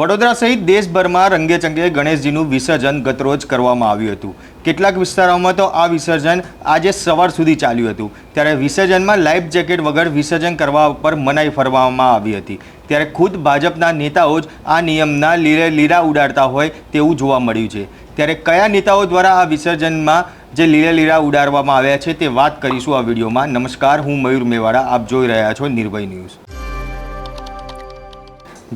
વડોદરા સહિત દેશભરમાં રંગેચંગે ગણેશજીનું વિસર્જન ગતરોજ કરવામાં આવ્યું હતું. કેટલાક વિસ્તારોમાં તો આ વિસર્જન આજે સવાર સુધી ચાલ્યું હતું. ત્યારે વિસર્જનમાં લાઈફ જેકેટ વગર વિસર્જન કરવા ઉપર મનાઈ ફરવામાં આવી હતી. ત્યારે ખુદ ભાજપના નેતાઓ જ આ નિયમના લીરે લીરા ઉડાડતા હોય તેવું જોવા મળ્યું છે. ત્યારે કયા નેતાઓ દ્વારા આ વિસર્જનમાં જે લીરે લીરા ઉડાડવામાં આવ્યા છે તે વાત કરીશું આ વિડીયોમાં. નમસ્કાર, હું મયુર મેવાડા. આપ જોઈ રહ્યા છો નિર્ભય ન્યૂઝ.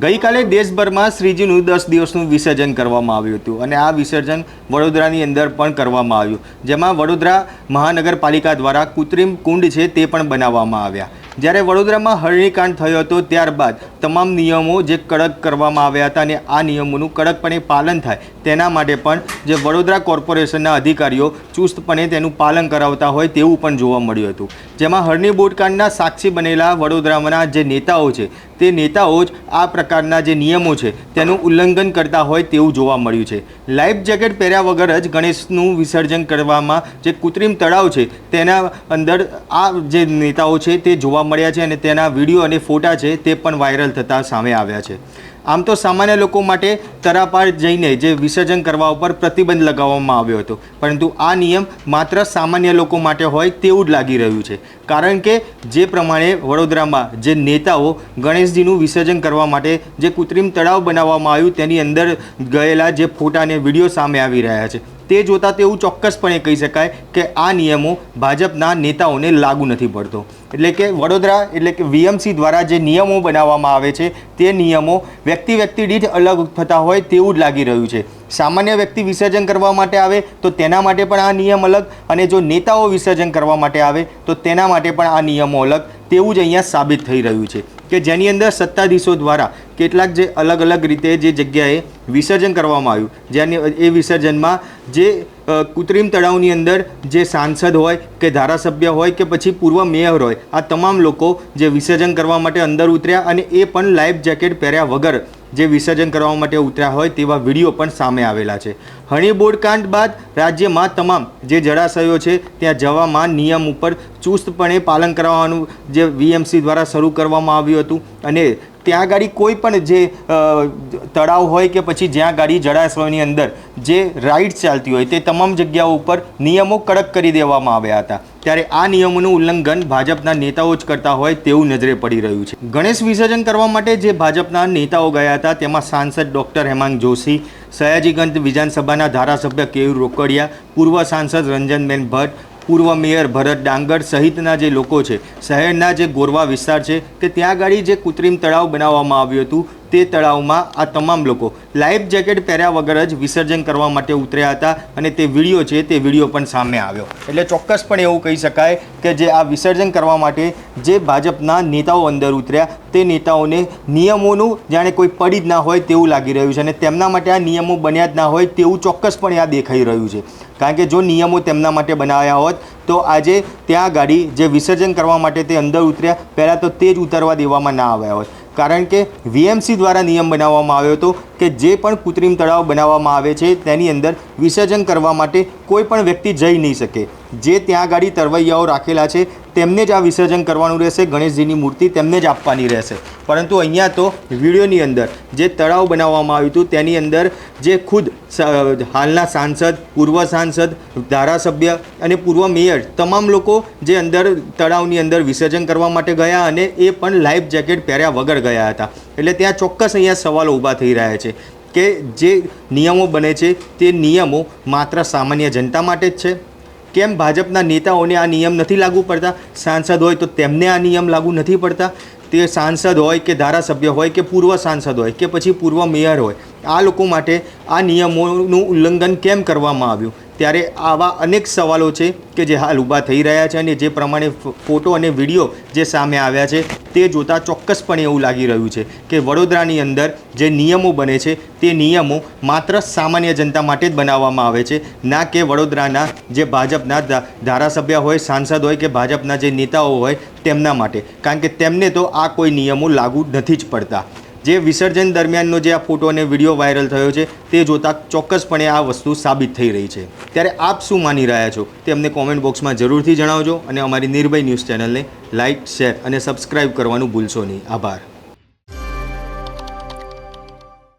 ગઈકાલે દેશભરમાં શ્રીજીનું દસ દિવસનું વિસર્જન કરવામાં આવ્યું હતું અને આ વિસર્જન વડોદરાની અંદર પણ કરવામાં આવ્યું. જેમાં વડોદરા મહાનગરપાલિકા દ્વારા કૃત્રિમ કુંડ છે તે પણ બનાવવામાં આવ્યા. જ્યારે વડોદરામાં હરણીકાંડ થયો હતો ત્યારબાદ તમામ નિયમો જે કડક કરવામાં આવ્યા હતા અને આ નિયમોનું કડકપણે પાલન થાય તેના માટે પણ જે વડોદરા કોર્પોરેશનના અધિકારીઓ ચુસ્તપણે તેનું પાલન કરાવતા હોય તેવું પણ જોવા મળ્યું હતું. જેમાં હરણી બોટકાંડના સાક્ષી બનેલા વડોદરામાંના જે નેતાઓ છે, તે નેતાઓ જ આ પ્રકારના જે નિયમો છે, તેનું ઉલ્લંઘન કરતા હોય તેવું જોવા મળ્યું છે. લાઈફ જેકેટ પહેર્યા વગર જ ગણેશનું વિસર્જન કરવામાં જે કૃત્રિમ તળાવ છે, તેના અંદર આ જે નેતાઓ છે તે જોવા મળ્યા છે અને તેના વીડિયો અને ફોટા છે તે પણ વાયરલ થતા સામે આવ્યા છે. આમ તો સામાન્ય લોકો માટે તરાપાર જઈને જે વિસર્જન કરવા ઉપર પ્રતિબંધ લગાવવામાં આવ્યો હતો. પરંતુ આ નિયમ માત્ર સામાન્ય લોકો માટે હોય તેવું જ લાગી રહ્યું છે. કારણ કે જે પ્રમાણે વડોદરામાં જે નેતાઓ ગણેશજીનું વિસર્જન કરવા માટે જે કૃત્રિમ તળાવ બનાવવામાં આવ્યું તેની અંદર ગયેલા જે ફોટા અને વીડિયો સામે આવી રહ્યા છે. તે જોતાં તેવું ચોક્કસપણે કહી શકાય કે આ નિયમો ભાજપના નેતાઓને લાગુ નથી પડતો. એટલે કે વડોદરા, એટલે કે વીએમસી દ્વારા જે નિયમો બનાવવામાં આવે છે, તે નિયમો વ્યક્તિ વ્યક્તિ દીઠ અલગ થતા હોય તેવું જ લાગી રહ્યું છે. સામાન્ય વ્યક્તિ વિસર્જન કરવા માટે આવે તો તેના માટે પણ આ નિયમ અલગ અને જો નેતાઓ વિસર્જન કરવા માટે આવે તો તેના માટે પણ આ નિયમો અલગ તેવું જ અહીંયા સાબિત થઈ રહ્યું છે. કે જેની અંદર સત્તાધીશો દ્વારા કેટલાક જે અલગ અલગ રીતે જે જગ્યાએ વિસર્જન કરવામાં આવ્યું. જેની એ વિસર્જનમાં જે કૃત્રિમ તળાવની અંદર જે સાંસદ હોય કે ધારાસભ્ય હોય કે પછી પૂર્વ મેયર હોય, આ તમામ લોકો જે વિસર્જન કરવા માટે અંદર ઉતર્યા અને એ પણ લાઈફ જેકેટ પહેર્યા વગર જે વિસર્જન કરવા માટે ઉતર્યા હોય તેવા વીડિયો પણ સામે આવેલા છે. હણી બોર્ડકાંડ બાદ રાજ્યમાં તમામ જે જળાશયો છે, ત્યાં જવામાં નિયમ ઉપર ચુસ્તપણે પાલન કરવાનું જે વીએમસી દ્વારા શરૂ કરવામાં આવ્યું હતું અને ત્યાં ગાડી કોઈ પણ જે તળાવ હોય કે પછી જ્યાં ગાડી જળાશયની અંદર જે રાઇડ્સ ચાલતી હોય તે તમામ જગ્યાઓ ઉપર નિયમો કડક કરી દેવામાં આવ્યા હતા. ત્યારે આ નિયમોનું ઉલ્લંઘન ભાજપના નેતાઓ જ કરતા હોય તેવું નજરે પડી રહ્યું છે. ગણેશ વિસર્જન કરવા માટે જે ભાજપના નેતાઓ ગયા હતા તેમાં સાંસદ ડૉક્ટર હેમાંગ જોશી, સયાજીગંજ વિધાનસભાના ધારાસભ્ય કેયુર રોકડિયા, પૂર્વ સાંસદ રંજનબેન ભટ્ટ પૂર્વ મેયર ભરત ડાંગર સહિતના જે લોકો છે, શહેરના જે ગોરવા વિસ્તાર છે, કે ત્યાં આગળ જે કૃત્રિમ તળાવ બનાવવામાં આવ્યું હતું તે તળાવમાં આ તમામ લોકો લાઈફ જેકેટ પહેર્યા વગર જ વિસર્જન કરવા માટે ઉતર્યા હતા અને તે વીડિયો છે તે વીડિયો પણ સામે આવ્યો. એટલે ચોક્કસપણે એવું કહી શકાય કે જે આ વિસર્જન કરવા માટે જે ભાજપના નેતાઓ અંદર ઉતર્યા, તે નેતાઓને નિયમોનું જાણે કોઈ પડી જ ના હોય તેવું લાગી રહ્યું છે અને તેમના માટે આ નિયમો બન્યા જ ના હોય તેવું ચોક્કસપણે આ દેખાઈ રહ્યું છે. કારણ કે જો નિયમો તેમના માટે બનાવ્યા હોત, તો આજે ત્યાં ગાડી જે વિસર્જન કરવા માટે તે અંદર ઉતર્યા, પહેલાં તો તે જ ઉતારવા દેવામાં ના આવ્યા હોત. કારણ કે વીએમસી દ્વારા નિયમ બનાવવામાં આવ્યો હતો કે જે પણ કૃત્રિમ તળાવ બનાવવામાં આવે છે, તેની અંદર વિસર્જન કરવા માટે કોઈ પણ વ્યક્તિ જઈ નહીં શકે. જે ત્યાં ગાડી તરવૈયાઓ રાખેલા છે તેમને જ આ વિસર્જન કરવાનું રહેશે, ગણેશજીની મૂર્તિ તેમને જ આપવાની રહેશે. પરંતુ અહીંયા તો વિડીયોની અંદર જે તળાવ બનાવવામાં આવ્યું હતું, તેની અંદર જે ખુદ હાલના સાંસદ, પૂર્વ સાંસદ, ધારાસભ્ય અને પૂર્વ મેયર તમામ લોકો જે અંદર તળાવની અંદર વિસર્જન કરવા માટે ગયા અને એ પણ લાઈફ જેકેટ પહેર્યા વગર ગયા હતા. એટલે ત્યાં ચોક્કસ અહીંયા સવાલો ઊભા થઈ રહ્યા છે કે જે નિયમો બને છે, તે નિયમો માત્ર સામાન્ય જનતા માટે જ છે? કેમ ભાજપના નેતાઓને આ નિયમ નથી લાગુ પડતા? સાંસદ હોય તો તેમને આ નિયમ લાગુ નથી પડતા? તે સાંસદ હોય કે ધારાસભ્ય હોય કે પૂર્વ સાંસદ હોય કે પછી પૂર્વ મેયર હોય, આ લોકો માટે આ નિયમોનું ઉલ્લંઘન કેમ કરવામાં આવ્યું? ત્યારે આવા અનેક સવાલો છે કે જે હાલ ઊભા થઈ રહ્યા છે અને જે પ્રમાણે ફોટો અને વીડિયો જે સામે આવ્યા છે, તે જોતાં ચોક્કસપણે એવું લાગી રહ્યું છે કે વડોદરાની અંદર જે નિયમો બને છે, તે નિયમો માત્ર સામાન્ય જનતા માટે જ બનાવવામાં આવે છે. ના કે વડોદરાના જે ભાજપના ધારાસભ્ય હોય, સાંસદ હોય કે ભાજપના જે નેતાઓ હોય, તેમના માટે. કારણ કે તેમને તો આ કોઈ નિયમો લાગુ નથી જ પડતા. જે વિસર્જન દરમિયાનનો જે આ ફોટો અને વીડિયો વાયરલ થયો છે, તે જોતાં ચોક્કસપણે આ વસ્તુ સાબિત થઈ રહી છે. ત્યારે આપ શું માની રહ્યા છો? તે અમને કોમેન્ટ બોક્સમાં જરૂરથી જણાવજો અને અમારી નિર્ભય ન્યૂઝ ચેનલને લાઇક શેર અને સબસ્ક્રાઇબ કરવાનું ભૂલશો નહીં. આભાર.